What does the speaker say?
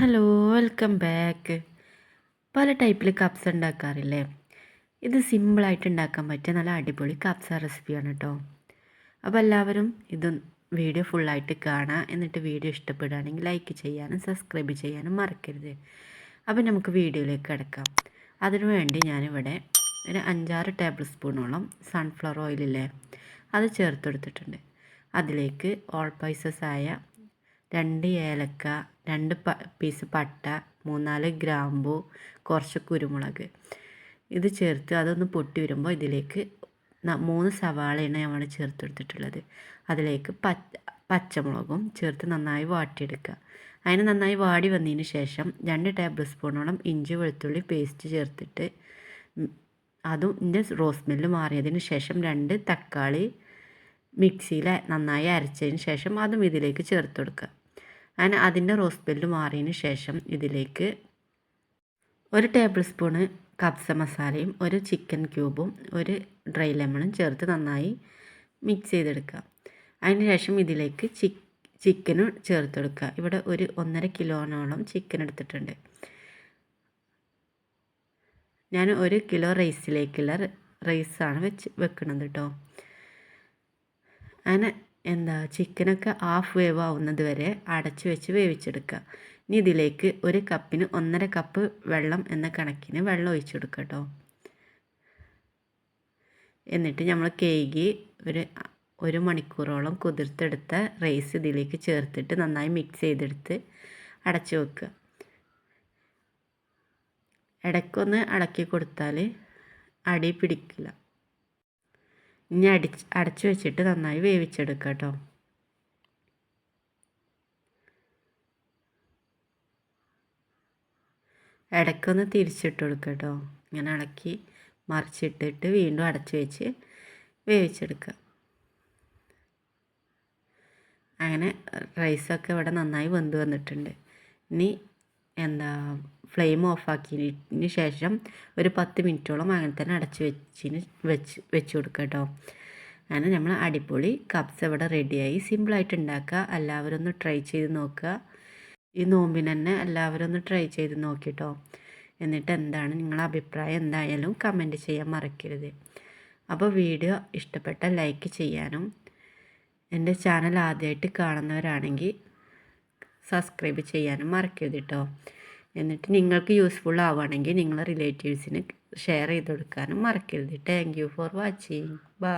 Hello welcome back പല ടൈപ്പിൽ cups ഉണ്ടാക്കാറില്ലേ? ഇത് സിമ്പിളായിട്ട് ഉണ്ടാക്കാൻ പറ്റിയ നല്ല അടിപൊളി കപ്സ റെസിപ്പിയാണ് കേട്ടോ അപ്പോൾ എല്ലാവരും ഇത് വീഡിയോ ഫുള്ളായിട്ട് കാണാം. എന്നിട്ട് വീഡിയോ ഇഷ്ടപ്പെടുകയാണെങ്കിൽ ലൈക്ക് ചെയ്യാനും സബ്സ്ക്രൈബ് ചെയ്യാനും മറക്കരുത്. അപ്പോൾ നമുക്ക് വീഡിയോയിലേക്ക് കിടക്കാം. അതിനുവേണ്ടി ഞാനിവിടെ ഒരു അഞ്ചാറ് ടേബിൾ സ്പൂണോളം സൺഫ്ലവർ ഓയിലില്ലേ അത് ചേർത്തെടുത്തിട്ടുണ്ട് അതിലേക്ക് ഓൾ പൈസസ് ആയ രണ്ട് ഏലക്ക രണ്ട് പ പീസ് പട്ട മൂന്നാൽ ഗ്രാമ്പു കുറച്ച് കുരുമുളക്. ഇത് ചേർത്ത് അതൊന്ന് പൊട്ടി വരുമ്പോൾ ഇതിലേക്ക് മൂന്ന് സവാളയാണ് നമ്മൾ ചേർത്ത് എടുത്തിട്ടുള്ളത് അതിലേക്ക് പച്ച പച്ചമുളകും ചേർത്ത് നന്നായി വാട്ടിയെടുക്കുക. അതിന് നന്നായി വാടി വന്നതിന് ശേഷം രണ്ട് ടേബിൾ സ്പൂണോളം ഇഞ്ചി വെളുത്തുള്ളി പേസ്റ്റ് ചേർത്തിട്ട് അതും ഇതിന്റെ റോസ് മില്ല് മാറിയതിന് ശേഷം രണ്ട് തക്കാളി മിക്സിയിൽ നന്നായി അരച്ചതിന് ശേഷം അതും ഇതിലേക്ക് ചേർത്ത് കൊടുക്കുക. അങ്ങനെ അതിന്റെ റോസ് ബെല്ല് മാറിയതിന് ശേഷം ഇതിലേക്ക് ഒരു ടേബിൾ സ്പൂണ് കപ്സ മസാലയും ഒരു ചിക്കൻ ക്യൂബും ഒരു ഡ്രൈ ലെമണും ചേർത്ത് നന്നായി മിക്സ് ചെയ്തെടുക്കുക. അതിന് ശേഷം ഇതിലേക്ക് ചിക്ക് ചിക്കനും ചേർത്തെടുക്കുക ഇവിടെ ഒരു ഒന്നര കിലോനോളം ചിക്കൻ എടുത്തിട്ടുണ്ട്. ഞാൻ ഒരു കിലോ റൈസിലേക്കുള്ള റൈസാണ് വെച്ച് വെക്കുന്നത് കേട്ടോ. അങ്ങനെ എന്താ ചിക്കനൊക്കെ ഹാഫ് വേവ് ആവുന്നത് വരെ അടച്ചു വെച്ച് വേവിച്ചെടുക്കുക. ഇനി ഇതിലേക്ക് ഒരു കപ്പിന് ഒന്നര കപ്പ് വെള്ളം എന്ന കണക്കിന് വെള്ളം ഒഴിച്ചു കൊടുക്കുക കേട്ടോ. എന്നിട്ട് നമ്മൾ കേകി ഒരു ഒരു മണിക്കൂറോളം കുതിർത്തെടുത്ത റൈസ് ഇതിലേക്ക് ചേർത്തിട്ട് നന്നായി മിക്സ് ചെയ്തെടുത്ത് അടച്ചു വെക്കുക. ഇടയ്ക്കൊന്ന് അടക്കി കൊടുത്താൽ അടി പിടിക്കില്ല. ഇനി അടിച്ച് അടച്ചു വെച്ചിട്ട് നന്നായി വേവിച്ചെടുക്കുക കേട്ടോ ഇടയ്ക്കൊന്ന് തിരിച്ചിട്ട് കൊടുക്കുക കേട്ടോ ഇങ്ങനെ ഇളക്കി മറിച്ചിട്ടിട്ട് വീണ്ടും അടച്ചു വെച്ച് വേവിച്ചെടുക്കുക അങ്ങനെ റൈസൊക്കെ ഇവിടെ നന്നായി വെന്ത് വന്നിട്ടുണ്ട്. ഇനി എന്താ ഫ്ലെയിം ഓഫാക്കിയതിന് ശേഷം ഒരു പത്ത് മിനിറ്റോളം അങ്ങനെ തന്നെ അടച്ച് വെച്ചിന് വെച്ച് വെച്ച് കൊടുക്കുക കേട്ടോ. അങ്ങനെ നമ്മൾ അടിപൊളി കപ്സ് ഇവിടെ റെഡിയായി സിമ്പിളായിട്ട് ഉണ്ടാക്കുക. എല്ലാവരും ഒന്ന് ട്രൈ ചെയ്ത് നോക്കുക. ഈ നോമ്പിന് തന്നെ എല്ലാവരും ഒന്ന് ട്രൈ ചെയ്ത് നോക്കിട്ടോ എന്നിട്ട് എന്താണ് നിങ്ങളുടെ അഭിപ്രായം? എന്തായാലും കമന്റ് ചെയ്യാൻ മറക്കരുത്. അപ്പോൾ വീഡിയോ ഇഷ്ടപ്പെട്ട ലൈക്ക് ചെയ്യാനും എന്റെ ചാനൽ ആദ്യമായിട്ട് കാണുന്നവരാണെങ്കിൽ സബ്സ്ക്രൈബ് ചെയ്യാനും മറക്കരുത് കേട്ടോ. എന്നിട്ട് നിങ്ങൾക്ക് യൂസ്ഫുൾ ആവുകയാണെങ്കിൽ നിങ്ങളെ റിലേറ്റീവ്സിന് ഷെയർ ചെയ്ത് കൊടുക്കാനും മറക്കരുത്. Thank you for watching bye